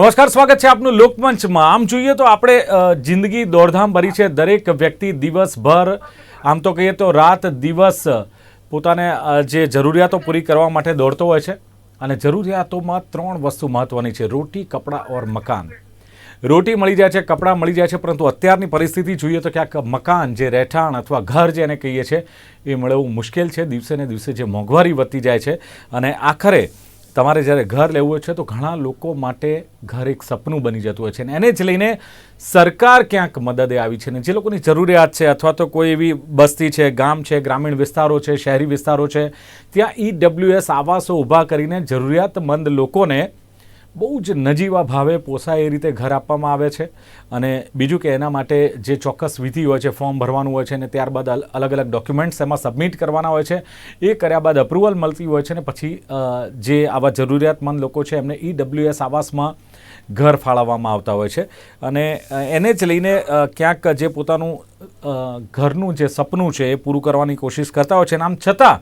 નમસ્કાર, સ્વાગત છે આપનું લોકમંચમાં. આમ જોઈએ તો આપણે જિંદગી દોડધામ ભરી છે દરેક વ્યક્તિ દિવસભર. આમ તો કહીએ તો રાત દિવસ પોતાને જે જરૂરિયાતો પૂરી કરવા માટે દોડતો હોય છે અને જરૂરિયાતોમાં ત્રણ વસ્તુ મહત્વની છે, રોટી, કપડાં ઓર મકાન. રોટી મળી જાય છે, કપડાં મળી જાય છે, પરંતુ અત્યારની પરિસ્થિતિ જોઈએ તો ક્યાંક મકાન જે રહેઠાણ અથવા ઘર જેને કહીએ છીએ એ મળવું મુશ્કેલ છે. દિવસે ને દિવસે જે મોંઘવારી વધતી જાય છે અને આખરે તમારે જ્યારે ઘર લેવું હોય છે, તો ઘણા લોકો માટે ઘર એક સપનું બની જતું હોય છે. અને એને જ લઈને સરકાર ક્યાંક મદદે આવી છે ને જે લોકોની જરૂરિયાત છે, અથવા તો કોઈ એવી બસ્તી છે, ગામ છે, ગ્રામીણ વિસ્તારો છે, શહેરી વિસ્તારો છે, ત્યાં ઈડબ્લ્યુએસ આવાસો ઊભા કરીને જરૂરિયાતમંદ લોકોને બહુ જ નજીવા ભાવે પોસાય એ રીતે ઘર આપવામાં આવે છે. અને બીજું કે એના માટે જે ચોક્કસ વિધિ હોય છે, ફોર્મ ભરવાનું હોય છે અને ત્યારબાદ અલ- અલગ અલગ ડોક્યુમેન્ટ્સ એમાં સબમિટ કરવાના હોય છે. એ કર્યા બાદ અપ્રુવલ મળતી હોય છે ને પછી જે આવા જરૂરિયાતમંદ લોકો છે એમને ઈડબ્લ્યુએસ આવાસમાં ઘર ફાળવવામાં આવતા હોય છે. અને એને જ લઈને ક્યાંક જે પોતાનું ઘરનું જે સપનું છે એ પૂરું કરવાની કોશિશ કરતા હોય છે. અને આમ છતાં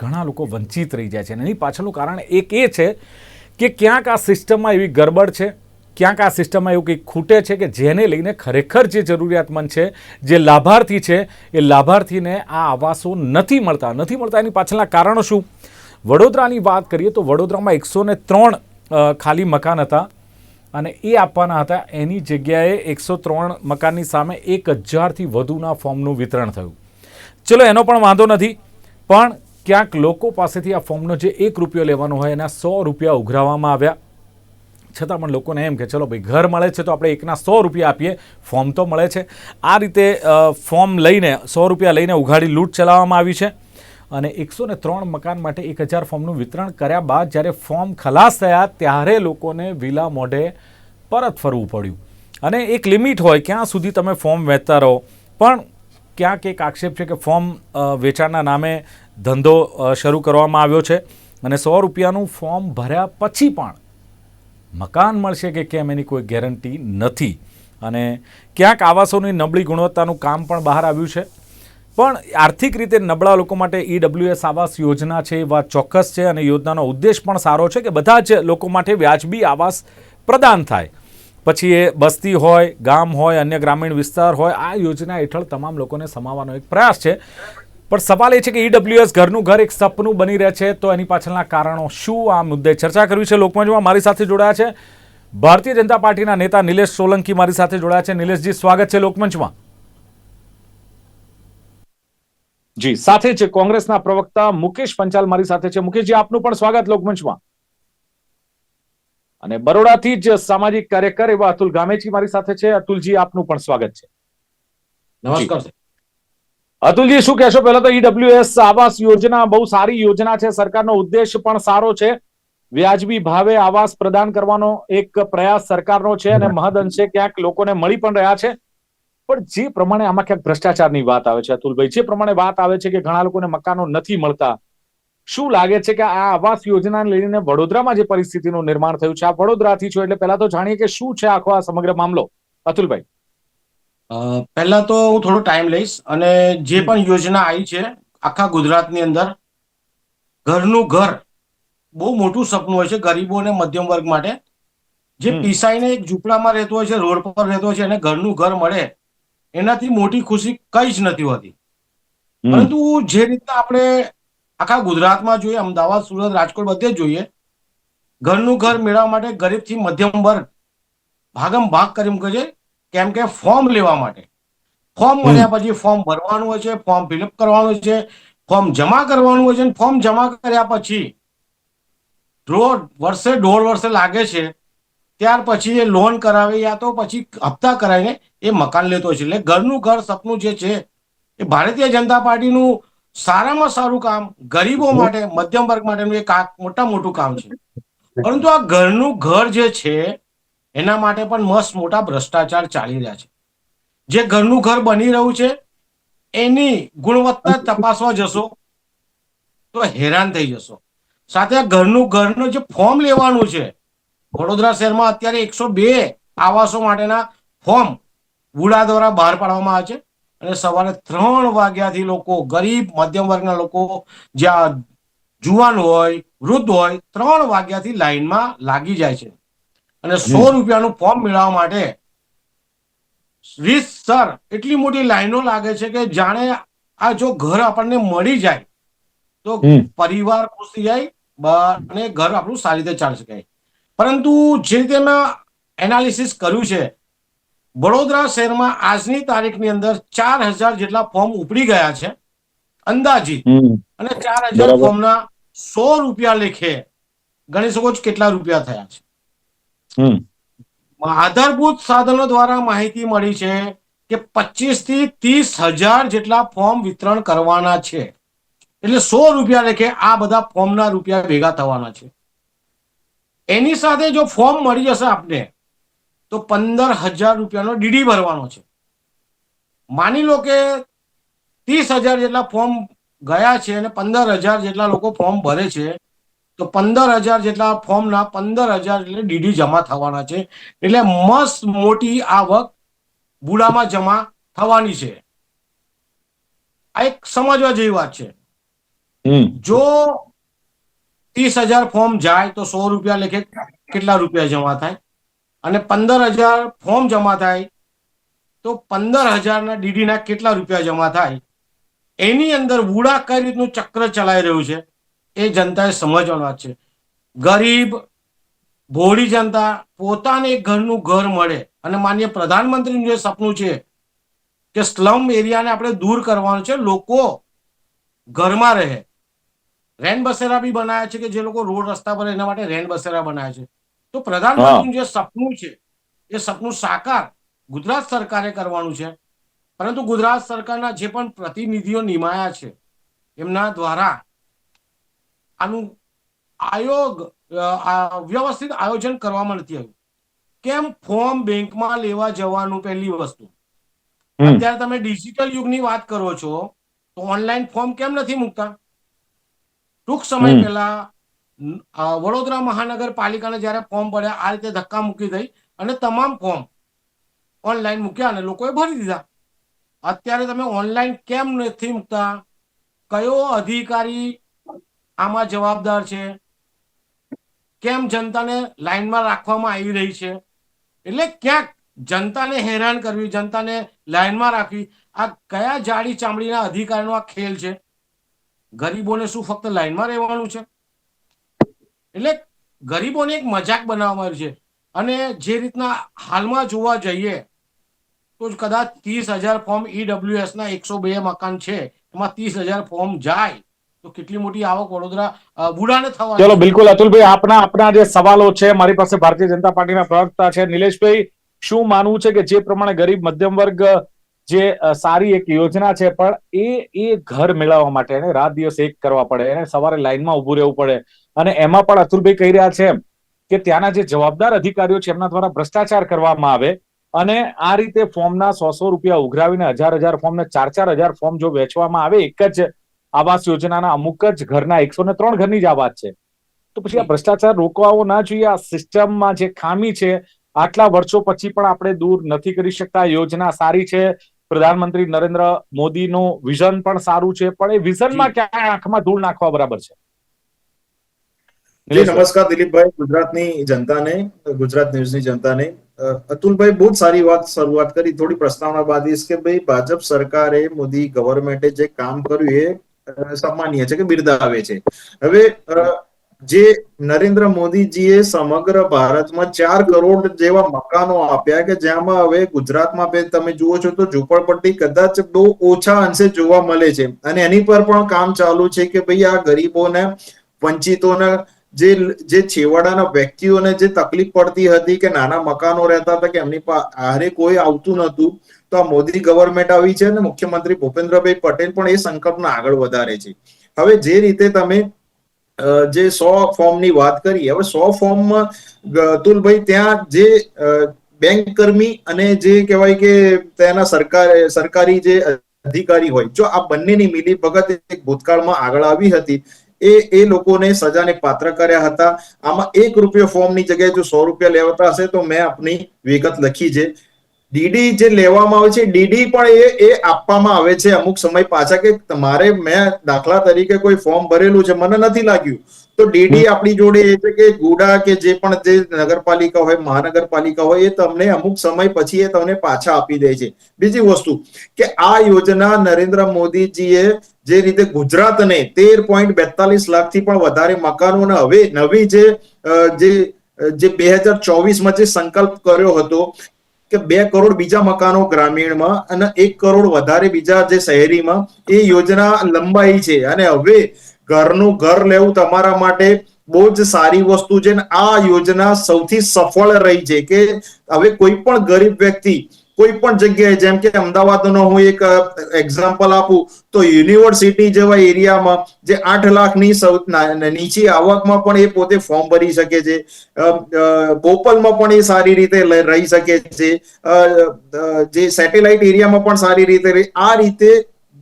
ઘણા લોકો વંચિત રહી જાય છે. અને એની પાછળનું કારણ એક એ છે કે ક્યાંક આ સિસ્ટમમાં એવી ગરબડ છે, ક્યાંક આ સિસ્ટમમાં એવું કંઈક ખૂટે છે કે જેને લઈને ખરેખર જે જરૂરિયાતમંદ છે, જે લાભાર્થી છે, એ લાભાર્થીને આ આવાસો નથી મળતા. નથી મળતા એની પાછળના કારણો શું? વડોદરાની વાત કરીએ તો વડોદરામાં એકસો ત્રણ ખાલી મકાન હતા અને એ આપવાના હતા. એની જગ્યાએ એકસો ત્રણ મકાનની સામે એક હજારથી વધુના ફોર્મનું વિતરણ થયું. ચલો, એનો પણ વાંધો નથી. પણ ક્યાંક લોકો પાસેથી આ ફોર્મનો જે એક રૂપિયો લેવાનો હોય એના સો રૂપિયા ઉઘરાવવામાં આવ્યા. છતાં પણ લોકોને એમ કે ચલો ભાઈ, ઘર મળે છે તો આપણે એકના સો રૂપિયા આપીએ. ફોર્મ તો મળે છે. આ રીતે ફોર્મ લઈને, સો રૂપિયા લઈને ઉઘાડી લૂંટ ચલાવવામાં આવી છે. અને એકસો ને ત્રણ મકાન માટે એક હજાર ફોર્મનું વિતરણ કર્યા બાદ જ્યારે ફોર્મ ખલાસ થયા ત્યારે લોકોને વિલા મોઢે પરત ફરવું પડ્યું. અને એક લિમિટ હોય, ક્યાં સુધી તમે ફોર્મ વહેતા રહો. પણ ક્યાંક એક આક્ષેપ છે કે ફોર્મ વેચાણના નામે ધંધો શરૂ કરવામાં આવ્યો છે અને સો રૂપિયાનું ફોર્મ ભર્યા પછી પણ મકાન મળશે કે કેમ એની કોઈ ગેરંટી નથી. અને ક્યાંક આવાસોની નબળી ગુણવત્તાનું કામ પણ બહાર આવ્યું છે. પણ આર્થિક રીતે નબળા લોકો માટે ઈડબ્લ્યુએસ આવાસ યોજના છે એ વાત ચોક્કસ છે અને યોજનાનો ઉદ્દેશ પણ સારો છે કે બધા જ લોકો માટે વ્યાજબી આવાસ પ્રદાન થાય. પછી એ બસ્તી હોય, ગામ હોય, અન્ય ગ્રામીણ વિસ્તાર હોય, આ યોજના હેઠળ તમામ લોકોને સમાવવાનો એક પ્રયાસ છે. પણ સવાલ એ છે કે ઈડબ્લ્યુએસ ઘરનું ઘર એક સપનું બની રહે છે તો એની પાછળના કારણો શું? આ મુદ્દે ચર્ચા કરવી છે લોકમંચમાં મારી સાથે જોડાયા છે ભારતીય જનતા પાર્ટીના નેતા નિલેશ સોલંકી મારી સાથે જોડાયા છે. નિલેશજી સ્વાગત છે લોકમંચમાં. જી સાથે છે કોંગ્રેસના પ્રવક્તા મુકેશ પંચાલ મારી સાથે છે. મુકેશજી આપનું પણ સ્વાગત લોકમંચમાં. અને બરોડાથી જ સામાજિક કાર્યકર એવા અતુલ ગામેજી મારી સાથે છે. અતુલજી આપનું પણ સ્વાગત છે. નમસ્કાર. અતુલજી શું કહેશો? પહેલા તો ઈડબ્લ્યુએસ આવાસ યોજના બહુ સારી યોજના છે. સરકારનો ઉદ્દેશ પણ સારો છે. વ્યાજબી ભાવે આવાસ પ્રદાન કરવાનો એક પ્રયાસ સરકારનો છે અને મહદઅંશે ક્યાંક લોકોને મળી પણ રહ્યા છે. પણ જે પ્રમાણે આમાં ક્યાંક ભ્રષ્ટાચારની વાત આવે છે અતુલભાઈ જે પ્રમાણે વાત આવે છે કે ઘણા લોકોને મકાનો નથી મળતા શું લાગે છે કે આ આવાસ યોજનાને લઈને વડોદરામાં જે પરિસ્થિતિનું નિર્માણ થયું છે? આ વડોદરાથી છો એટલે પહેલા તો જાણીએ કે શું છે આખો આ સમગ્ર મામલો? અતુલભાઈ. પહેલા તો હું થોડો ટાઈમ લઈશ અને જે પણ યોજના આવી છે આખા ગુજરાતની અંદર ઘરનું ઘર બહુ મોટું સપનું હોય છે ગરીબો અને મધ્યમ વર્ગ માટે. જે પીસાઈને એક ઝૂંપડામાં રહેતો હોય છે રોડ પર રહેતો હોય છે અને ઘરનું ઘર મળે એનાથી મોટી ખુશી કઈ જ નથી હોતી. પરંતુ જે રીતના આપણે આખા ગુજરાતમાં જોઈએ અમદાવાદ સુરત રાજકોટ બધે જ જોઈએ ઘરનું ઘર મેળવવા માટે ગરીબથી મધ્યમ વર્ગ ભાગમ ભાગ કરી મૂકે છે. કેમ કે ફોર્મ લેવા માટે. ફોર્મ મળ્યા પછી ફોર્મ ભરવાનું હોય છે ફોર્મ ફિલઅપ કરવાનું છે ફોર્મ જમા કરવાનું હોય છે ફોર્મ જમા કર્યા પછી દોઢ વર્ષે દોઢ વર્ષે લાગે છે ત્યાર પછી એ લોન કરાવે યા તો પછી હપ્તા કરાવીને એ મકાન લેતો હોય છે. એટલે ઘરનું ઘર સપનું જે છે એ ભારતીય જનતા પાર્ટીનું સારામાં સારું કામ ગરીબો માટે મધ્યમ વર્ગ માટેનું એક મોટા મોટું કામ છે. પરંતુ આ ઘરનું ઘર જે છે એના માટે પણ મસ્ત મોટા ભ્રષ્ટાચાર ચાલી રહ્યા છે. જે ઘરનું ઘર બની રહ્યું છે, એની ગુણવત્તા તપાસવા જશો, તો હેરાન થઈ જશો. સાથે આ ઘરનું ઘરનું જે ફોર્મ લેવાનું છે, વડોદરા શહેરમાં અત્યારે એકસો બે આવાસો માટેના ફોર્મ વુડા દ્વારા બહાર પાડવામાં આવે છે. અને સવારે ત્રણ વાગ્યાથી લોકો, ગરીબ મધ્યમ વર્ગના લોકો, જ્યાં જુવાન હોય, વૃદ્ધ હોય, ત્રણ વાગ્યાથી લાઈનમાં લાગી જાય છે. અને સો રૂપિયાનું ફોર્મ મેળવવા માટે રીતસર એટલી મોટી લાઈનો લાગે છે કે જાણે આ જો ઘર આપણને મળી જાય તો પરિવાર ખુશ થઈ જાય અને ઘર આપણું સારી રીતે ચાલી શકાય. પરંતુ જે રીતે મેં એનાલિસિસ કર્યું છે વડોદરા શહેરમાં આજની તારીખની અંદર ચાર હજાર જેટલા ફોર્મ ઉપડી ગયા છે અંદાજિત. અને ચાર હજાર. ફોર્મના સો રૂપિયા લેખે ગણી શકો છો કેટલા રૂપિયા થયા છે? આધારભૂત સાધનો દ્વારા માહિતી મળી છે કે પચીસથી ત્રીસ હજાર જેટલા ફોર્મ વિતરણ કરવાના છે. એટલે સો રૂપિયા લેખે આ બધા ફોર્મના રૂપિયા ભેગા થવાના છે. એની સાથે જો ફોર્મ મળી જશે આપને, તો પંદર હજાર રૂપિયાનો ડીડી ભરવાનો છે. માની લો કે ત્રીસ હજાર જેટલા ફોર્મ ગયા છે અને પંદર હજાર જેટલા લોકો ફોર્મ ભરે છે તો પંદર હજાર જેટલા ફોર્મના પંદર હજાર એટલે ડીડી જમા થવાના છે. એટલે મસ્ત મોટી આવક બુડામાં જમા થવાની છે. આ એક સમજવા જેવી વાત છે. જો ત્રીસ હજાર ફોર્મ જાય તો સો રૂપિયા લેખે કેટલા રૂપિયા જમા થાય? અને પંદર હજાર ફોર્મ જમા થાય તો પંદર હજારના ડીડીના કેટલા રૂપિયા જમા થાય? એની અંદર વુડા કઈ રીતનું ચક્ર ચલાઈ રહ્યું છે? એ જનતાએ સમજવાની છે. ગરીબ, ભોળી જનતા પોતાને ઘરનું ઘર મળે અને માન્ય પ્રધાનમંત્રીનું જે સપનું છે કે સ્લમ એરિયાને આપણે દૂર કરવાનું છે, લોકો ઘરમાં રહે. રેન બસેરા બી બનાવ્યા છે કે જે લોકો રોડ રસ્તા પર એના માટે રેન બસેરા બનાવ્યા છે. તો પ્રધાનમંત્રીનું જે સપનું છે, એ સપનું સાકાર ગુજરાત સરકારે કરવાનું છે. પરંતુ ગુજરાત સરકારના જે પણ પ્રતિનિધિઓ નિમાયા છે, એમના દ્વારા આનું આયોગ વ્યવસ્થિત આયોજન કરવામાં નથી આવ્યું. કેમ? ફોર્મ બેંકમાં લેવા જવાનું પહેલી વસ્તુ. અત્યારે તમે ડિજિટલ યુગની વાત કરો છો તો ઓનલાઈન ફોર્મ કેમ નથી મૂકતા? ટૂંક સમય પહેલા વડોદરા મહાનગરપાલિકાને જ્યારે ફોર્મ ભર્યા આ રીતે ધક્કા મૂકી દઈ અને તમામ ફોર્મ ઓનલાઈન મૂક્યા અને લોકોએ ભરી દીધા. અત્યારે તમે ઓનલાઈન કેમ નથી મૂકતા? કયો અધિકારી આમાં જવાબદાર છે. કેમ જનતાને લાઈનમાં રાખવામાં આવી રહી છે? એટલે ક્યાંક જનતાને હેરાન કરવી, જનતાને લાઈનમાં રાખવી, આ કયા જાડી ચામડીના અધિકારીનો આ ખેલ છે? ગરીબોને શું ફક્ત લાઈનમાં રહેવાનું છે? એટલે ગરીબોને એક મજાક બનાવવામાં આવી છે. અને જે રીતના હાલમાં જોવા જઈએ, તો કદાચ ત્રીસ હજાર ફોર્મ ઈડબ્લ્યુએસ ના એકસો બે મકાન છે. એમાં ત્રીસ હજાર ફોર્મ જાય. તો કેટલી મોટી આવક વડોદરા બુડાને થવા ચલો બિલકુલ અતુલભાઈ આપના આપના જે સવાલો છે મારી પાસે ભારતીય જનતા પાર્ટીના પ્રવક્તા છે નિલેશભાઈ શું માનવું છે કે જે પ્રમાણે ગરીબ મધ્યમ વર્ગ જે સારી એક યોજના છે પણ એ એ ઘર મેળવવા માટે એને રાત દિવસ એક કરવા પડે એને સવારે લાઈનમાં ઉભું રહેવું પડે. અને એમાં પણ અતુલભાઈ કહી રહ્યા છે કે ત્યાંના જે જવાબદાર અધિકારીઓ છે એમના દ્વારા ભ્રષ્ટાચાર કરવામાં આવે અને આ રીતે ફોર્મના સો સો રૂપિયા ઉઘરાવીને હજાર હજાર ફોર્મ ને ચાર ચાર હજાર ફોર્મ જો વેચવામાં આવે એક જ આવાસ યોજનાના અમુક જ ઘરના એકસો ને ત્રણ ઘરની જ આ વાત છે. તો પછી આ ભ્રષ્ટાચાર રોકવાઓ ના જોઈએ આ સિસ્ટમમાં જે ખામી છે આટલા વર્ષો પછી પણ આપણે દૂર નથી કરી શકતા. યોજના સારી છે. પ્રધાનમંત્રી નરેન્દ્ર મોદીનું વિઝન પણ સારું છે પણ એ વિઝનમાં ક્યાં આંખમાં ધૂળ નાખવા બરાબર છે. નમસ્કાર દિલીપભાઈ ગુજરાતની જનતાને ગુજરાત ન્યૂઝની જનતાને. અતુલભાઈ બહુ જ સારી વાત શરૂઆત કરી. થોડી પ્રસ્તાવના બાદ કે ભાઈ ભાજપ સરકારે મોદી ગવર્મેન્ટે જે કામ કર્યું એ સન્માનીય છે કે બિરદાવે છે. હવે જે નરેન્દ્ર મોદીજીએ સમગ્ર ભારતમાં ચાર કરોડ જેવા મકાનો આપ્યા કે જેમાં હવે ગુજરાતમાં તમે જુઓ છો તો ઝૂંપડપટ્ટી કદાચ બહુ ઓછા અંશે જોવા મળે છે. અને એની પર પણ કામ ચાલુ છે કે ભાઈ આ ગરીબોને, વંચિતોને જે જે છેવાડાના વ્યક્તિઓને જે તકલીફ પડતી હતી કે નાના મકાનો રહેતા હતા કે એમની આરે કોઈ આવતું નહોતું, તો આ મોદી ગવર્મેન્ટ આવી છે અને મુખ્યમંત્રી ભૂપેન્દ્રભાઈ પટેલ પણ એ સંકલ્પને આગળ વધારે છે. હવે જે રીતે તમે જે સો ફોર્મની વાત કરી, હવે સો ફોર્મમાં અતુલભાઈ ત્યાં જે બેંક કર્મી અને જે કહેવાય કે તેના સરકાર, સરકારી જે અધિકારી હોય, જો આ બંનેની મિલી ભગત એક ભૂતકાળમાં આગળ આવી હતી એ એ લોકોને સજાને પાત્ર કર્યા હતા. આમાં એક રૂપિયો ફોર્મની જગ્યાએ જો સો રૂપિયા લેવાતા હશે તો મેં આપની વિગત લખી છે. ડીડી જે લેવામાં આવે છે, ડીડી પણ એ એ આપવામાં આવે છે. અમુક સમય પાછા કે તમારે મેં દાખલા તરીકે કોઈ ફોર્મ ભરેલું છે, મને નથી લાગ્યું. તો ડીડી આપણી જોડે એ છે કે ગુડા કે જે પણ જે નગરપાલિકા હોય મહાનગરપાલિકા હોય એ તમને અમુક સમય પછી એ તમને પાછા આપી દે છે. બીજી વસ્તુ કે આ યોજના નરેન્દ્ર મોદીજીએ જે રીતે ગુજરાતને તેર પોઈન્ટ બેતાલીસ લાખથી પણ વધારે મકાનોને હવે નવી જે જે જે બે હજાર ચોવીસમાં જે સંકલ્પ કર્યો હતો કે બે કરોડ બીજા મકાનો ગ્રામીણમાં અને એક કરોડ વધારે બીજા જે શહેરીમાં એ યોજના લંબાઈ છે. અને હવે ઘરનું ઘર લેવું તમારા માટે બહુ જ સારી વસ્તુ છે આ યોજના સૌથી સફળ રહી છે કે હવે કોઈ પણ ગરીબ વ્યક્તિ કોઈ પણ જગ્યાએ, જેમ કે અમદાવાદનો હું એક એક્ઝામ્પલ આપું, તો યુનિવર્સિટી જેવા એરિયામાં જે આઠ લાખની સૌ નીચી આવકમાં પણ એ પોતે ફોર્મ ભરી શકે છે. બોપલમાં પણ એ સારી રીતે રહી શકે છે. જે સેટેલાઇટ એરિયામાં પણ સારી રીતે આ રીતે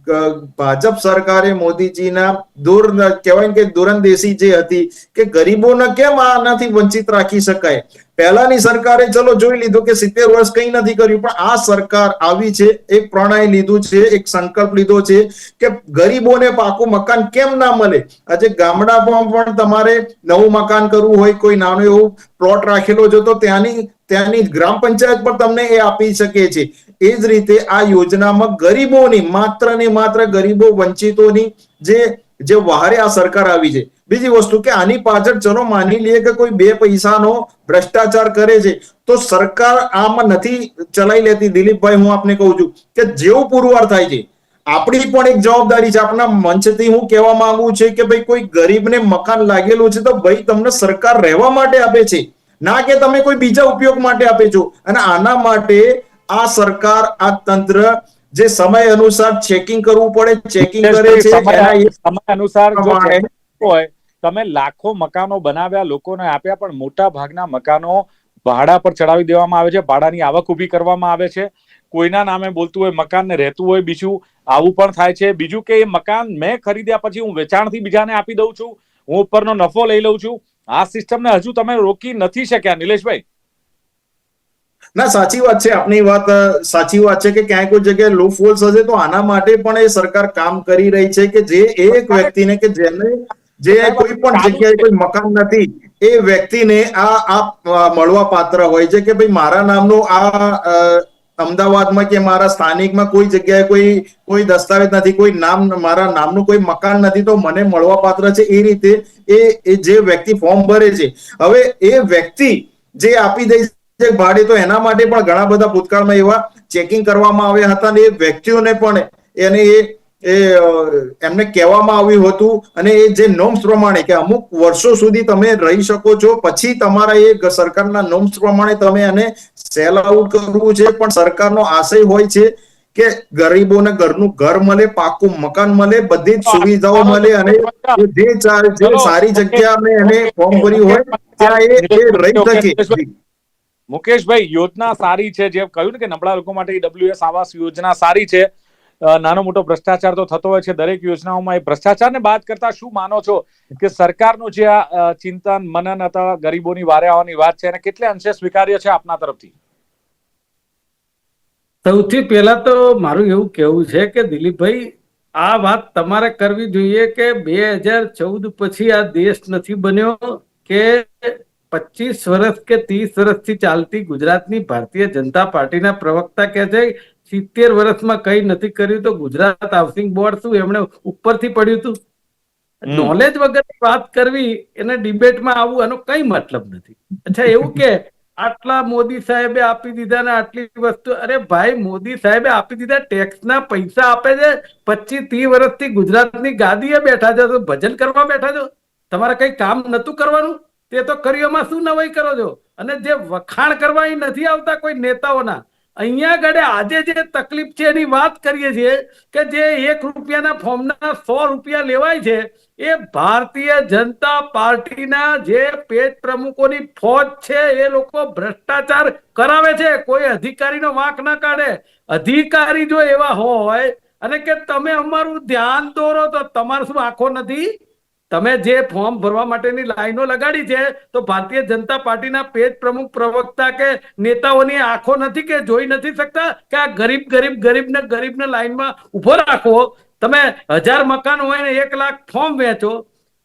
ભાજપ સરકારે મોદીજીના દૂર કહેવાય કે દૂરંદેશી જે હતી, કે ગરીબોને કેમ આનાથી વંચિત રાખી શકાય? પહેલાની સરકારે ચલો જોઈ લીધું કે સિત્તેર વર્ષ કંઈ નથી કર્યું, પણ આ સરકાર આવી છે, એક પ્રણય લીધું છે, એક સંકલ્પ લીધો છે કે ગરીબોને પાકું મકાન કેમ ના મળે? આજે ગામડામાં પણ તમારે નવું મકાન કરવું હોય, કોઈ નાનું એવું પ્લોટ રાખેલો છે તો ત્યાંની ત્યાંની ગ્રામ પંચાયત પણ તમને એ આપી શકે છે. એ જ રીતે આ યોજનામાં ગરીબોની, માત્ર ને માત્ર ગરીબો વંચિતોની જે જે વહારે આ સરકાર આવી છે. બીજી વસ્તુ કે આની પાછળ ચલો માની લઈએ કે કોઈ બે પૈસાનો ભ્રષ્ટાચાર કરે છે, તો સરકાર આમાં નથી ચલાઈ લેતી. દિલીપભાઈ, હું આપને કહું છું કે જેવું પુરવાર થાય છે. આપણી પણ એક જવાબદારી છે. આપણા મંચથી હું કહેવા માંગુ છું કે ભાઈ કોઈ ગરીબને મકાન લાગેલું છે, તો ભાઈ તમને સરકાર રહેવા માટે આપે છે. ના કે તમે કોઈ બીજા ઉપયોગ માટે આપે છો. અને આના માટે આ સરકાર આ તંત્ર જે સમય અનુસાર ચેકિંગ કરવું પડે ચેકિંગ કરે છે સમય અનુસાર જો હોય તમે લાખો મકાનો બનાવ્યા લોકોને આપ્યા પણ મોટા ભાગના મકાનો ભાડા પર ચડાવી દેવામાં આવે છે ભાડાની આવક ઊભી કરવામાં આવે છે. કોઈના નામે બોલતું હોય મકાન ને રહેતું હોય બીજું આવું પણ થાય છે. બીજું કે એ મકાન મેં ખરીદ્યા પછી હું વેચાણથી બીજાને આપી દઉં છું હું ઉપરનો નફો લઈ લઉં છું. આ સિસ્ટમને હજુ તમે રોકી નથી શક્યા નિલેશભાઈ. ના, સાચી વાત છે. આપની વાત સાચી વાત છે કે ક્યાંય કોઈ જગ્યાએ લૂપ હોલ્સ હશે તો આના માટે પણ એ સરકાર કામ કરી રહી છે કે જે એક વ્યક્તિને કે જેને જે કોઈ પણ જગ્યાએ કોઈ મકાન નથી, એ વ્યક્તિને આ આ મળવા પાત્ર હોય છે કે ભાઈ મારા નામનો આ અમદાવાદમાં કે મારા સ્થાનિકમાં કોઈ જગ્યાએ કોઈ કોઈ દસ્તાવેજ નથી, કોઈ નામ, મારા નામનું કોઈ મકાન નથી, તો મને મળવા પાત્ર છે એ રીતે એ જે વ્યક્તિ ફોર્મ ભરે છે. હવે એ વ્યક્તિ જે આપી દે ભાડે તો એના માટે પણ ઘણા બધા ભૂતકાળમાં એવા ચેકિંગ કરવામાં આવ્યા હતા અને એ વ્યક્તિઓને પણ એને એ એ એમને કહેવામાં આવ્યું હતું અને એ જે નોમ્સ પ્રમાણે કે અમુક વર્ષો સુધી તમે રહી શકો છો પછી તમારા એ સરકારના નોમ્સ પ્રમાણે તમે એને સેલ આઉટ કરવું છે પણ સરકારનો આશય હોય છે કે ગરીબોને ઘરનું ઘર મળે પાકું મકાન મળે બધી જ સુવિધાઓ મળે અને જે સારી જગ્યા એને ફોર્મ ભર્યું હોય ત્યાં એ રહી શકે. મુકેશભાઈ, યોજના સારી છે જેમ કહ્યું ને કે નબળા લોકો માટે ડબ્લ્યુએસ આવાસ યોજના સારી છે. નાનો મોટો ભ્રષ્ટાચાર તો થતો હોય છે દરેક યોજનાઓમાં. એ ભ્રષ્ટાચારને બાદ કરતા શું માનો છો કે સરકારનું જે આ ચિંતન, મનન હતા, ગરીબોની વારે આવવાની વાત છે, એને કેટલે અંશે સ્વીકાર્ય છે આપના તરફથી? સૌથી પહેલા તો મારું એવું કહેવું છે કે દિલીપભાઈ, આ વાત તમારે કરવી જોઈએ કે બે હજાર ચૌદ પછી આ દેશ નથી બન્યો કે પચીસ વર્ષ કે ત્રીસ વર્ષથી ચાલતી ગુજરાતની ભારતીય જનતા પાર્ટીના પ્રવક્તા કહે છે સિત્તેર વર્ષમાં કઈ નથી કર્યું તો ગુજરાત હાઉસિંગ બોર્ડ શું એમણે ઉપરથી પડ્યું હતું? નોલેજ વગર વાત કરવી એને ડિબેટમાં આવું એનો કઈ મતલબ નથી. અચ્છા એવું કે આટલા મોદી સાહેબે આપી દીધા ને આટલી વસ્તુ અરે ભાઈ મોદી સાહેબે આપી દીધા ટેક્સના પૈસા આપે છે પચીસ ત્રીસ વર્ષથી ગુજરાતની ગાદીએ બેઠા છો ભજન કરવા બેઠા છો? તમારે કઈ કામ નતું કરવાનું? તે તો કર્યોમાં શું નવાઈ કરો છો? અને જે વખાણ કરવા નથી આવતા કોઈ નેતાઓના, અહીંયા આગળ આજે જે તકલીફ છે એની વાત કરીએ છીએ કે જે એક રૂપિયાના ફોર્મના સો રૂપિયા લેવાય છે, એ ભારતીય જનતા પાર્ટીના જે પેજ પ્રમુખોની ફોજ છે, એ લોકો ભ્રષ્ટાચાર કરાવે છે. કોઈ અધિકારીનો વાંક ના કાઢે. અધિકારી જો એવા હોય અને કે તમે અમારું ધ્યાન દોરો તો તમારે શું આંખો નથી? તમે જે ફોર્મ ભરવા માટેની લાઈનો લગાડી છે, તો ભારતીય જનતા પાર્ટીના પેજ પ્રમુખ પ્રવક્તા કે નેતાઓની આંખો નથી કે જોઈ નથી શકતા કે આ ગરીબ ગરીબ, ગરીબને ગરીબને લાઈનમાં ઊભો રાખો તમે હજાર મકાન હોય ને એક લાખ ફોર્મ વેચો.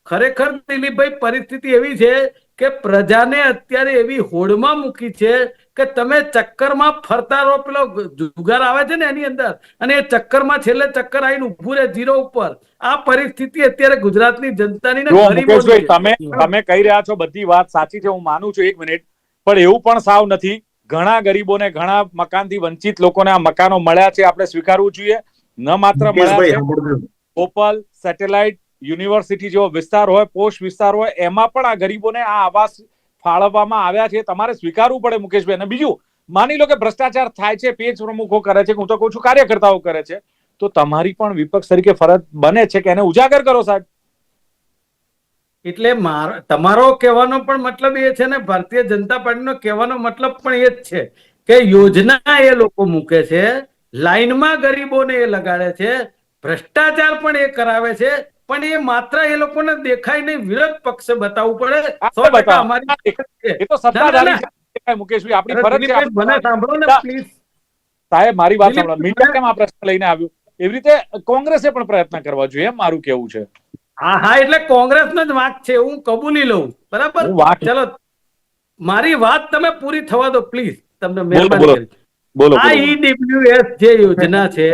ખરેખર દિલીપભાઈ, પરિસ્થિતિ એવી છે કે પ્રજાને અત્યારે એવી હોડમાં મૂકી છે કે તમે ચક્કરમાં ફરતા રહો. પેલો જુગાર આવે છે ને એની અંદર અને એ ચક્કરમાં છેલ્લે ચક્કર આવીને ઉભું રહે જીરો ઉપર. આ પરિસ્થિતિ અત્યારે ગુજરાતની જનતાની. તમે તમે કહી રહ્યા છો બધી વાત સાચી છે હું માનું છું એક મિનિટ. પણ એવું પણ સાવ નથી. ઘણા ગરીબોને ઘણા મકાનથી વંચિત લોકોને આ મકાનો મળ્યા છે આપણે સ્વીકારવું જોઈએ. ન માત્ર મળ્યા. પોપલ સેટેલાઇટ યુનિવર્સિટી જેવો વિસ્તાર હોય પોસ્ટ વિસ્તાર હોય એમાં પણ આ ગરીબોને આ આવાસ ફાળવવામાં આવ્યા છે, તમારે સ્વીકારવું પડે મુકેશભાઈ. અને બીજું, માની લો કે ભ્રષ્ટાચાર થાય છે, પેજ પ્રમુખો કરે છે હું તો કહું છું કાર્યકર્તાઓ કરે છે, તો તમારી પણ વિપક્ષ તરીકે ફરજ બને છે કે એને ઉજાગર કરો સાહેબ. એટલે તમારો કહેવાનો પણ મતલબ એ છે ને, ભારતીય જનતા પાર્ટીનો કહેવાનો મતલબ પણ એ જ છે કે યોજના એ લોકો મૂકે છે, લાઈનમાં ગરીબોને એ લગાડે છે, ભ્રષ્ટાચાર પણ એ કરાવે છે પણ એ માત્ર એ લોકોને દેખાય નહીં વિરોધ પક્ષે બતાવવું પડે. સો ટકા અમારી એ તો સત્તાધારી મુકેશભાઈ. આપણી ફરજ છે મને સાંભળો ને પ્લીઝ સાહેબ મારી વાત સાંભળો. મીડિયા કેમ આ પ્રશ્ન લઈને આવ્યું? એવી રીતે કોંગ્રેસે પણ પ્રયત્ન કરવા જોઈએ એમ મારું કેવું છે. હા હા એટલે કોંગ્રેસનો જ વાંક છે હું કબૂલી લઉં. બરાબર? ચલો. મારી વાત તમે પૂરી થવા દો પ્લીઝ તમને મેં મહેરબાની બોલો. આ ઈડબ્લ્યુએસ જે યોજના છે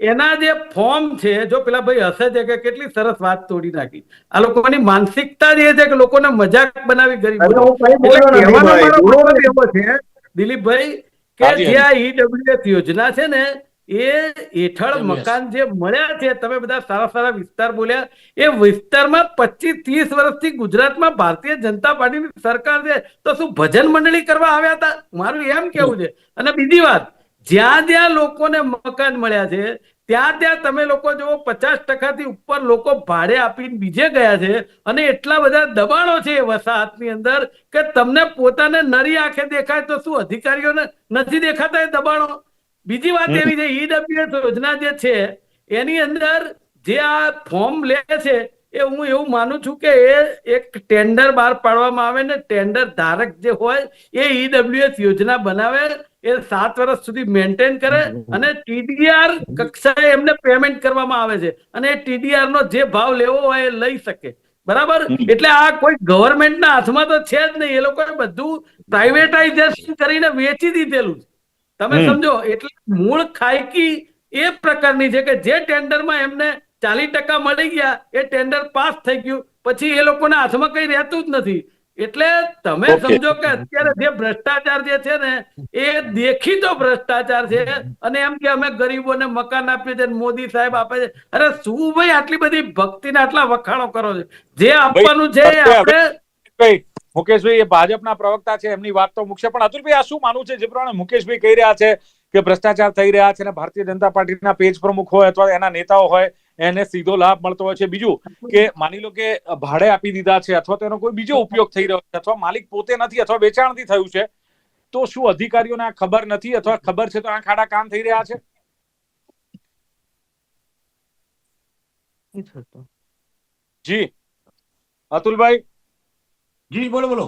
એના જે ફોર્મ છે જો પેલા ભાઈ હસે છે કે કેટલી સરસ વાત તોડી નાખી. આ લોકોની માનસિકતા જ એ છે કે લોકોને મજાક બનાવી ગરીબ દિલીપભાઈ કે જે આ ઈડબ્લ્યુએફ યોજના છે ને એ હેઠળ મકાન જે મળ્યા છે તમે બધા સારા સારા વિસ્તાર બોલ્યા એ વિસ્તારમાં પચીસ ત્રીસ વર્ષથી ગુજરાતમાં ભારતીય જનતા પાર્ટીની સરકાર છે તો શું ભજન મંડળી કરવા આવ્યા હતા? મારું એમ કેવું છે. અને બીજી વાત જ્યાં જ્યાં લોકોને મકાન મળ્યા છે ત્યાં ત્યાં તમે લોકો જો પચાસ ટકાથી ઉપર લોકો ભાડે આપીને બીજે ગયા છે અને એટલા બધા દબાણો છે વસાહતની અંદર કે તમને પોતાને નરી આંખે દેખાય તો શું અધિકારીઓને નથી દેખાતા એ દબાણો? બીજી વાત એવી છે ઈડબ્લ્યુએસ યોજના જે છે એની અંદર જે આ ફોર્મ લે છે એ હું એવું માનું છું કે એ એક ટેન્ડર બહાર પાડવામાં આવે ને ટેન્ડર ધારક જે હોય એ ઈડબ્લ્યુએસ યોજના બનાવે એ સાત વર્ષ સુધી મેન્ટેન કરે અને ટીડીઆર કક્ષાએ એમને પેમેન્ટ કરવામાં આવે છે. અને એ ટીડીઆર નો જે ભાવ લેવો હોય એ લઈ શકે. બરાબર? એટલે આ કોઈ ગવર્મેન્ટના હાથમાં તો છે જ નહીં. એ લોકોએ બધું પ્રાઇવેટાઇઝેશન કરીને વેચી દીધેલું છે. તમે સમજો એટલે મૂળ ખાયકી એ પ્રકારની છે કે જે ટેન્ડરમાં એમને ચાલીસ ટકા મળી ગયા એ ટેન્ડર પાસ થઈ ગયું. પછી એ લોકોના હાથમાં કઈ રહેતું જ નથી. એટલે તમે સમજો કે અત્યારે જે ભ્રષ્ટાચાર જે છે ને એ દેખીતો ભ્રષ્ટાચાર છે. અને એમ કે અમે ગરીબોને મકાન આપીએ છીએ મોદી સાહેબ આપે છે. અરે શું ભાઈ આટલી બધી ભક્તિના આટલા વખાણો કરો છો? જે આપવાનું છે આપણે મુકેશભાઈ એ ભાજપના પ્રવક્તા છે એમની વાત તો મુકશે. પણ અતુલભાઈ આ શું માનવું છે? જે પ્રમાણે મુકેશભાઈ કહી રહ્યા છે કે ભ્રષ્ટાચાર થઈ રહ્યા છે અને ભારતીય જનતા પાર્ટીના પેજ પ્રમુખ હોય અથવા એના નેતાઓ હોય એને સીધો લાભ મળતો હોય છે. બીજું કે માની લો કે ભાડે આપી દીધા છે અથવા તેનો કોઈ બીજો ઉપયોગ થઈ રહ્યો છે અથવા માલિક પોતે નથી અથવા વેચાણથી થયું છે તો શું અધિકારીઓને આ ખબર નથી અથવા ખબર છે તો આ ખાડા કામ થઈ રહ્યા છે? જી. અતુલભાઈ? જી બોલો બોલો.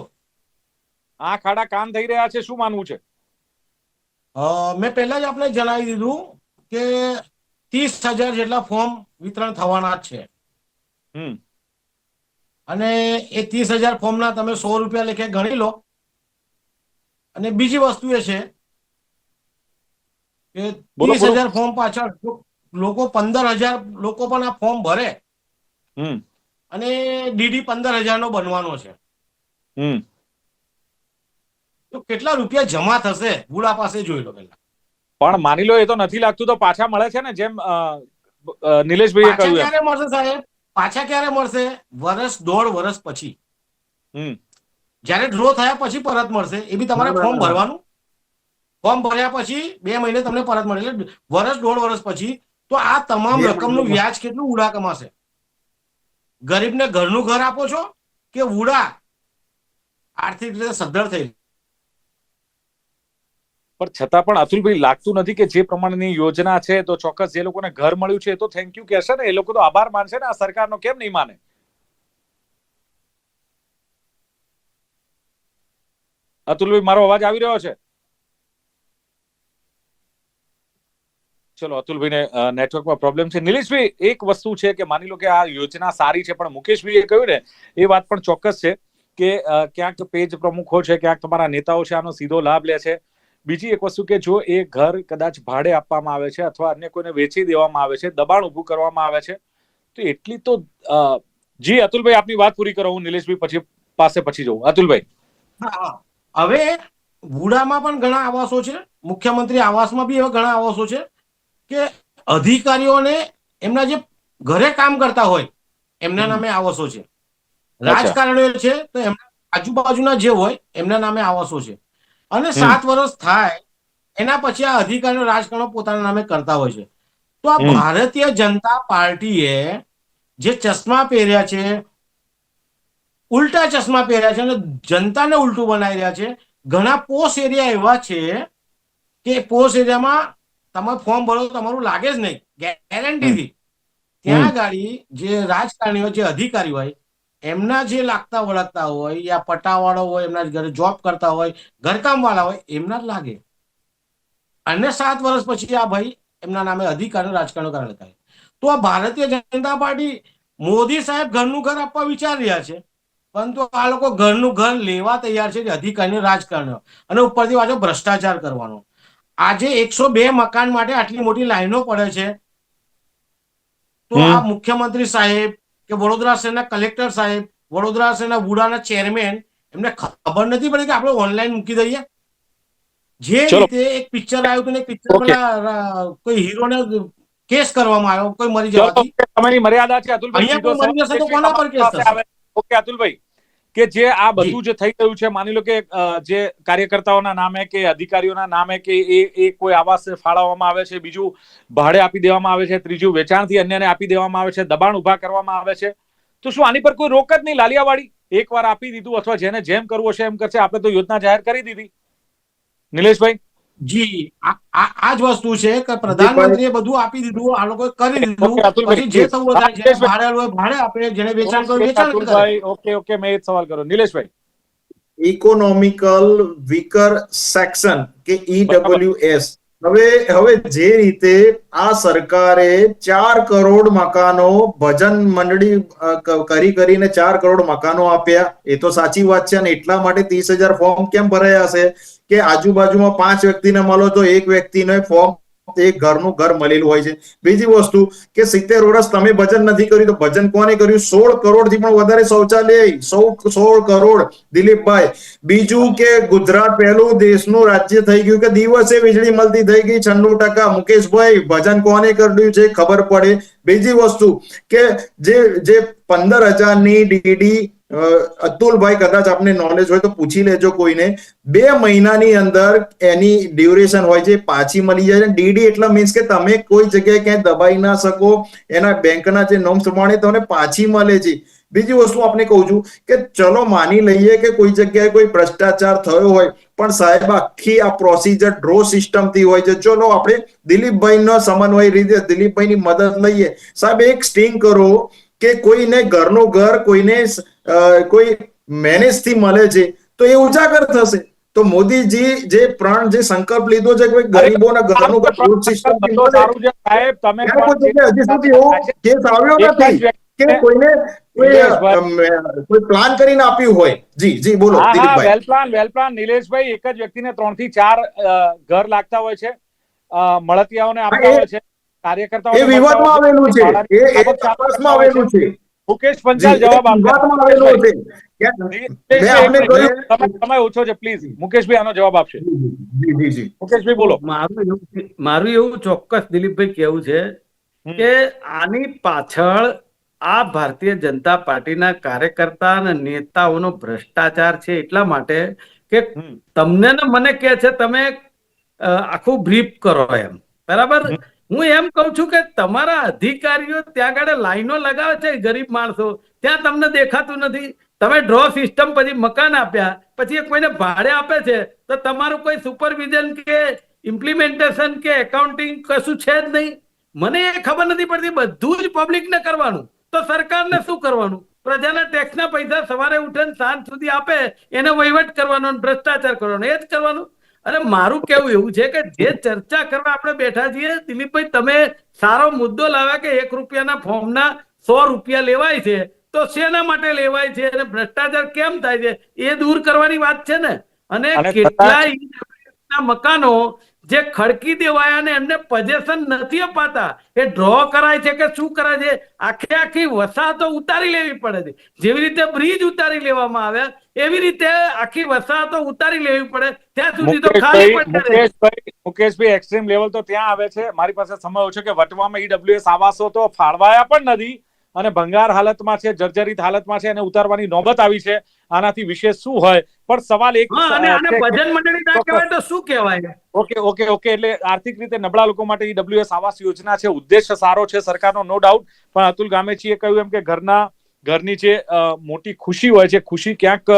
આ ખાડા કામ થઈ રહ્યા છે. શું માનવું છે? મેં પહેલા જ આપણે જણાવી દીધું કે ત્રીસ હજાર જેટલા ફોર્મ વિતરણ થવાના છે. હમ. અને એ ત્રીસ હજાર ફોર્મના તમે સો રૂપિયા લેખે ગણી લો. અને બીજી વસ્તુ એ છે કે ત્રીસ હજાર ફોર્મ પાછળ લોકો પંદર હજાર લોકો પણ આ ફોર્મ ભરે અને ડીડી પંદર હજાર નો બનવાનો છે. હમ. તો કેટલા રૂપિયા જમા થશે? બુડા પાસે જોઈ લો પેલા પણ માની લો એ તો નથી લાગતું તો પાછા મળે છે ને? જેમ નિલેશભાઈએ કહ્યું ક્યારે મળશે સાહેબ? પાછા ક્યારે મળશે? વર્ષ દોઢ વર્ષ પછી. હમ. જ્યારે ડ્રો થયા પછી પરત મળશે. એ બી તમારે ફોર્મ ભરવાનું. ફોર્મ ભર્યા પછી બે મહિને તમને પરત મળે. એટલે વર્ષ દોઢ વર્ષ પછી તો આ તમામ રકમનું વ્યાજ કેટલું ઉડા કમાશે? ગરીબને ઘરનું ઘર આપો છો કે ઉડા આર્થિક રીતે સદ્ધર થઈ પણ છતાં પણ અતુલભાઈ, લાગતું નથી કે જે પ્રમાણેની યોજના છે, તો ચોક્કસ જે લોકોને ઘર મળ્યું છે તો થેન્ક યુ કહેશે ને. એ લોકો તો આભાર માનશે ને, આ સરકારનો કેમ નહીં માને? અતુલભાઈ, મારો અવાજ આવી રહ્યો છે? ચલો, અતુલભાઈને નેટવર્કમાં પ્રોબ્લેમ છે. નિલેશભાઈ, એક વસ્તુ છે કે માની લો કે આ યોજના સારી છે, પણ મુકેશભાઈએ કહ્યું ને, એ વાત પણ ચોક્કસ છે કે ક્યાંક પેજ પ્રમુખો છે, ક્યાંક તમારા નેતાઓ છે, આનો સીધો લાભ લે છે. બીજી એક વસ્તુ કે જો એ ઘર કદાચ ભાડે આપવામાં આવે છે અથવા અન્ય કોઈને વેચી દેવામાં આવે છે દબાણ ઊભું કરવામાં આવે છે તો એટલી તો જી અતુલભાઈ આપની વાત પૂરી કરો હું નિલેશભાઈ પછી પાસે પછી જઉં. અતુલભાઈ. હવે વુડામાં પણ ઘણા આવાસો છે. મુખ્યમંત્રી આવાસમાં બી એવા ઘણા આવાસો છે કે અધિકારીઓને એમના જે ઘરે કામ કરતા હોય એમના નામે આવાસો છે. રાજકારણીઓ છે તો એમના આજુબાજુના જે હોય એમના નામે આવાસો છે. અને સાત વર્ષ થાય એના પછી આ અધિકારીઓ રાજકારણ પોતાના નામે કરતા હોય છે. તો આ ભારતીય જનતા પાર્ટીએ જે ચશ્મા પહેર્યા છે ઉલટા ચશ્મા પહેર્યા છે અને જનતાને ઉલટું બનાવી રહ્યા છે ઘણા પોસ એરિયા એવા છે કે પોસ એરિયામાં તમે ફોર્મ ભરો તમારું લાગે જ નહીં. ગેરંટીથી. ત્યાં ગાડી જે રાજકારણીઓ જે અધિકારી હોય એમના જે લાગતા વળગતા હોય યા પટાવાળો હોય એમના ઘરે જોબ કરતા હોય ઘરકામ વાળા હોય એમના જ લાગે. અને સાત વર્ષ પછી આ ભાઈ એમના નામે અધિકાર રાજકારણ કારણ થાય તો આ ભારતીય જનતા પાર્ટી મોદી સાહેબ ઘરનું ઘર આપવા વિચારી રહ્યા છે. પરંતુ આ લોકો ઘરનું ઘર લેવા તૈયાર છે જે રાજકારણ અને ઉપરથી પાછો ભ્રષ્ટાચાર કરવાનો. આજે એકસો બે મકાન માટે આટલી મોટી લાઈનો પડે છે. તો આ મુખ્યમંત્રી સાહેબ કે વડોદરા શહેરના કલેક્ટર સાહેબ વડોદરા શહેરના વુડાના ચેરમેન એમને ખબર નથી પડી કે આપણે ઓનલાઈન મૂકી દઈએ? જે રીતે એક પિક્ચર આવ્યું હતું ને પિક્ચર કોઈ હીરોને કેસ કરવામાં આવ્યો કોઈ મરી જવાથી? તમારી મર્યાદા છે અતુલભાઈ અહીંયા કોઈ મરી જશે તો કોના પર કેસ થશે? ઓકે અતુલભાઈ. કે જે આ બધું જે થઈ રહ્યું છે માની લો કે જે કાર્યકર્તાઓના નામે કે અધિકારીઓના નામે કે એ એ કોઈ આવાસ ફાળવવામાં આવે છે બીજું ભાડે આપી દેવામાં આવે છે ત્રીજું વેચાણથી અન્યને આપી દેવામાં આવે છે દબાણ ઊભા કરવામાં આવે છે. તો શું આની પર કોઈ રોક જ નહીં? લાલિયાવાડી એકવાર આપી દીધું અથવા જેને જેમ કરવું હશે એમ કરશે. આપણે તો યોજના જાહેર કરી દીધી. નિલેશભાઈ? જી આ જ વસ્તુ છે કે પ્રધાનમંત્રીએ બધું આપી દીધું આ લોકોએ કરી દીધું. પછી જે થાય. જેને ભાડે હોય ભાડે આપે જેને વેચાણ કરવું વેચાણ કરે. ઓકે ઓકે મેં એક સવાલ કર્યો. નિલેશભાઈ. ઇકોનોમિકલ વીકર સેક્શન કે ઈડબ્લ્યુએસ હવે હવે જે રીતે આ સરકારે ચાર કરોડ મકાનો ભજન મંડળી કરી કરીને ચાર કરોડ મકાનો આપ્યા, એ તો સાચી વાત છે, અને એટલા માટે ત્રીસ હજાર ફોર્મ કેમ ભરાયા હશે? કે આજુબાજુમાં પાંચ વ્યક્તિને મળો તો એક વ્યક્તિને ફોર્મ એક ઘરનું ઘર મળેલું હોય છે. બીજી વસ્તુ કે સિત્તેર વર્ષ તમે ભજન નથી કર્યું તો ભજન કોને કર્યું? સોળ કરોડથી પણ વધારે શૌચાલય. સોળ કરોડ. દિલીપભાઈ, બીજું કે ગુજરાત પહેલું દેશનું રાજ્ય થઈ ગયું કે દિવસે વીજળી મળતી થઈ ગઈ? છન્નું ટકા. મુકેશભાઈ, ભજન કોને કર્યું છે ખબર પડે. બીજી વસ્તુ કે જે જે પંદર હજારની ડીડી અતુલભાઈ કદાચ આપને નોલેજ હોય તો પૂછી લેજો કોઈને. બે મહિનાની અંદર એની ડ્યુરેશન હોય છે પાછી મળી જાય ડીડી એટલા મીન્સ કે તમે કોઈ જગ્યાએ ક્યાંય દબાઈ ના શકો. એના બેંકના જે નોમ્સ પ્રમાણે તમને પાછી મળે છે. બીજી વસ્તુ આપણે કહું છું કે ચલો માની લઈએ કે કોઈ જગ્યાએ કોઈ ભ્રષ્ટાચાર થયો હોય, પણ સાહેબ આખી આ પ્રોસિજર ડ્રો સિસ્ટમથી હોય છે. ચલો આપણે દિલીપભાઈનો સમન્વય રીતે દિલીપભાઈની મદદ લઈએ. સાહેબ એક સ્ટિંગ કરો કે કોઈને ઘરનું ઘર કોઈને કોઈ મેનેજથી મળે છે તો એ ઉજાગર થશે. તો મોદીજી જે પ્રણ જે સંકલ્પ લીધો છે કે ગરીબોના ઘરનું ઘર ફૂડ સિસ્ટમ સાહેબ તમે હજી સુધી એવો કેસ આવ્યો નથી કે કોઈને કોઈ. પ્લાન કરીને આપ્યું હોય. જી જી બોલો દિલીપભાઈ. વેલ પ્લાન વેલ પ્લાન નિલેશભાઈ એક જ વ્યક્તિને ત્રણથી ચાર ઘર લાગતા હોય છે. મળતિયાઓને આપતા હોય છે. કાર્યકર્તાઓ એ વિવાદમાં આવેલું છે. એ તપાસમાં આવેલું છે. મુકેશ પંચાલ જવાબ સમય ઓછો છે પ્લીઝ મુકેશભાઈ આનો જવાબ આપશે. જી જી જી મુકેશભાઈ બોલો. મારું એવું મારું એવું ચોક્કસ દિલીપભાઈ કેવું છે કે આની પાછળ આ ભારતીય જનતા પાર્ટીના કાર્યકર્તા અને નેતાઓનો ભ્રષ્ટાચાર છે એટલા માટે કે તમને ને મને કે છે તમે આખું બ્રીફ કરો એમ. બરાબર. હું એમ કહું છું કે તમારા અધિકારીઓ ત્યાં આગળ લાઈનો લગાવે છે, ગરીબ માણસો. ત્યાં તમને દેખાતું નથી. તમે ડ્રો સિસ્ટમ પછી મકાન આપ્યા, પછી એ કોઈને ભાડે આપે છે, તો તમારું કોઈ સુપરવિઝન કે ઇમ્પ્લિમેન્ટેશન કે એકાઉન્ટિંગ કશું છે જ નહીં. મને એ ખબર નથી પડતી, બધું જ પબ્લિકને કરવાનું. તો સરકારને શું કરવાનું? પ્રજાના ટેક્સના પૈસા સવારે ઉઠે સાંજ સુધી આપે, એને વહીવટ કરવાનો ભ્રષ્ટાચાર કરવાનો. એ જ કરવાનું. અને મારું કેવું એવું છે કે જે ચર્ચા કરવા આપણે બેઠા છીએ દિલીપભાઈ તમે સારો મુદ્દો લાવ્યા કે એક રૂપિયાના ફોર્મના સો રૂપિયા લેવાય છે તો શેના માટે લેવાય છે અને ભ્રષ્ટાચાર કેમ થાય છે એ દૂર કરવાની વાત છે ને. અને કેટલા મકાનો જે ખડકી દેવાયા ને એમને પજેશન નથી અપાતા એ ડ્રો કરાય છે કે શું કરાય છે? આખે આખી વસાહતો ઉતારી લેવી પડે છે. જેવી રીતે બ્રિજ ઉતારી લેવામાં આવ્યા એવી રીતે આખી વસાહતો ઉતારી લેવી પડે. ત્યાં સુધી તો ખાલી મુકેશભાઈ મુકેશભાઈ એક્સ્ટ્રીમ લેવલ તો ત્યાં આવે છે. મારી પાસે સમય ઓછો કે વટવામાં ઈડબ્લ્યુએસ આવાસો તો ફાળવાયા પણ નથી. અને ભંગાર હાલતમાં છે જર્જરિત હાલતમાં છે અને ઉતારવાની નોબત આવી છે. આનાથી વિશેષ શું હોય? પણ સવાલ એક હા અને આને છે કે- ભજન મંડળી ના કહેવાય તો શું કહેવાય? Okay okay okay. એટલે આર્થિક રીતે નબળા લોકો માટે ઈડબ્લ્યુએસ આવાસ યોજના છે. ઉદ્દેશ સારો છે સરકારનો નો ડાઉટ પણ અતુલ ગામેચીએ કહ્યું એમ કે ઘરના ઘરની જે મોટી ખુશી હોય છે ખુશી ક્યાંક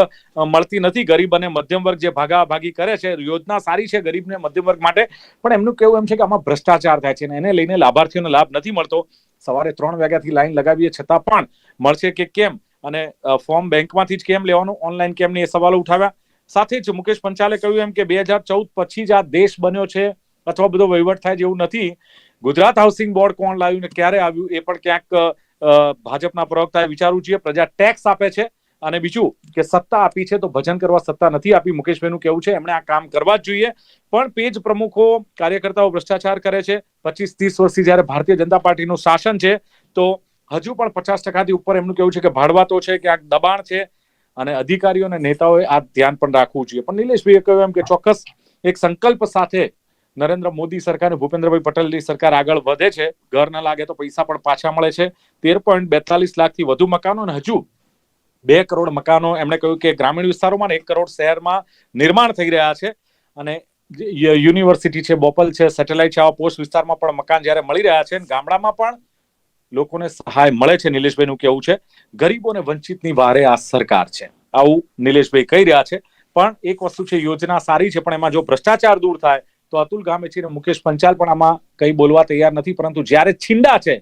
મળતી નથી. ગરીબ અને મધ્યમ વર્ગ જે ભાગા ભાગી કરે છે યોજના સારી છે ગરીબ ને મધ્યમ વર્ગ માટે. પણ એમનું કેવું એમ છે કે આમાં ભ્રષ્ટાચાર થાય છે અને એને લઈને લાભાર્થીઓને લાભ નથી મળતો. સવારે ત્રણ વાગ્યાથી લાઈન લગાવીએ છતાં પણ મળશે કે કેમ? અને ફોર્મ બેંકમાંથી જ કેમ લેવાનું? ઓનલાઈન કેમ એ સવાલો ઉઠાવ્યા. સાથે જ મુકેશ પંચાલે કહ્યું એમ કે બે હજાર ચૌદ પછી જ આ દેશ બન્યો છે અથવા બધો વહીવટ થાય જેવું નથી. ગુજરાત હાઉસિંગ બોર્ડ કોણ લાવ્યું ને ક્યારે આવ્યું એ પણ ક્યાંક ભાજપના પ્રવક્તાએ વિચારવું જોઈએ. પ્રજા ટેક્સ આપે છે. અને બીજું કે સત્તા આપી છે તો ભજન કરવા સત્તા નથી આપી. મુકેશભાઈનું કેવું છે? એમણે આ કામ કરવા જ જોઈએ. પણ પેજ પ્રમુખો, કાર્યકર્તાઓ ભ્રષ્ટાચાર કરે છે. પચીસ ત્રીસ વર્ષથી જ્યારે ભારતીય જનતા પાર્ટીનું શાસન છે, તો હજુ પણ પચાસ ટકાથી ઉપર એમનું કેવું છે કે ભાડવાતો છે, ક્યાંક દબાણ છે. અને અધિકારીઓ અને નેતાઓએ આ ધ્યાન પણ રાખવું જોઈએ. પણ નિલેશભાઈએ કહ્યું એમ કે ચોક્કસ એક સંકલ્પ સાથે નરેન્દ્ર મોદી સરકાર અને ભૂપેન્દ્રભાઈ પટેલની સરકાર આગળ વધે છે. ઘર ન લાગે તો પૈસા પણ પાછા મળે છે. તેર પોઈન્ટ બેતાલીસ લાખથી વધુ મકાનો અને હજુ બે કરોડ મકાનો એમણે કહ્યું કે ગ્રામીણ વિસ્તારોમાં એક કરોડ શહેરમાં નિર્માણ થઈ રહ્યા છે. અને યુનિવર્સિટી છે, બોપલ છે, સેટેલાઇટ છે, આવા પોસ્ટ વિસ્તારમાં પણ મકાન જ્યારે મળી રહ્યા છે ગામડામાં પણ લોકોને સહાય મળે છે, નિલેશભાઈનું કેવું છે, ગરીબો અને વંચિતની વારે આ સરકાર છે. આવું નિલેશભાઈ કહી રહ્યા છે. પણ એક વસ્તુ છે, યોજના સારી છે, પણ એમાં જો ભ્રષ્ટાચાર દૂર થાય, તો અતુલ ગામેચી અને મુકેશ પંચાલ પણ આમાં કંઈ બોલવા તૈયાર નથી, પરંતુ જ્યારે છીંડા છે,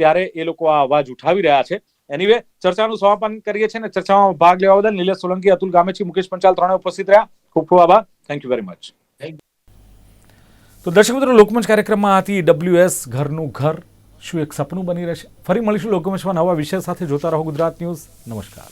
ત્યારે એ લોકો આ અવાજ ઉઠાવી રહ્યા છે. એનીવે ચર્ચાનું સમાપન કરીએ છીએ ને ચર્ચામાં ભાગ લેવા બદલ નિલેશ સોલંકી, અતુલ ગામેચી, મુકેશ પંચાલ ત્રણે ઉપસ્થિત રહ્યા. ખૂબ ખૂબ આભાર. થેન્ક યુ વેરી મચ તો દર્શક મિત્રો, લોકમંચ કાર્યક્રમમાં હતી ડબ્લ્યુએસ ઘરનું ઘર શું એક સપનું બની રહેશે? ફરી મળીશું લોકમંચમાં નવા વિષય સાથે. જોતા રહો ગુજરાત ન્યૂઝ. નમસ્કાર.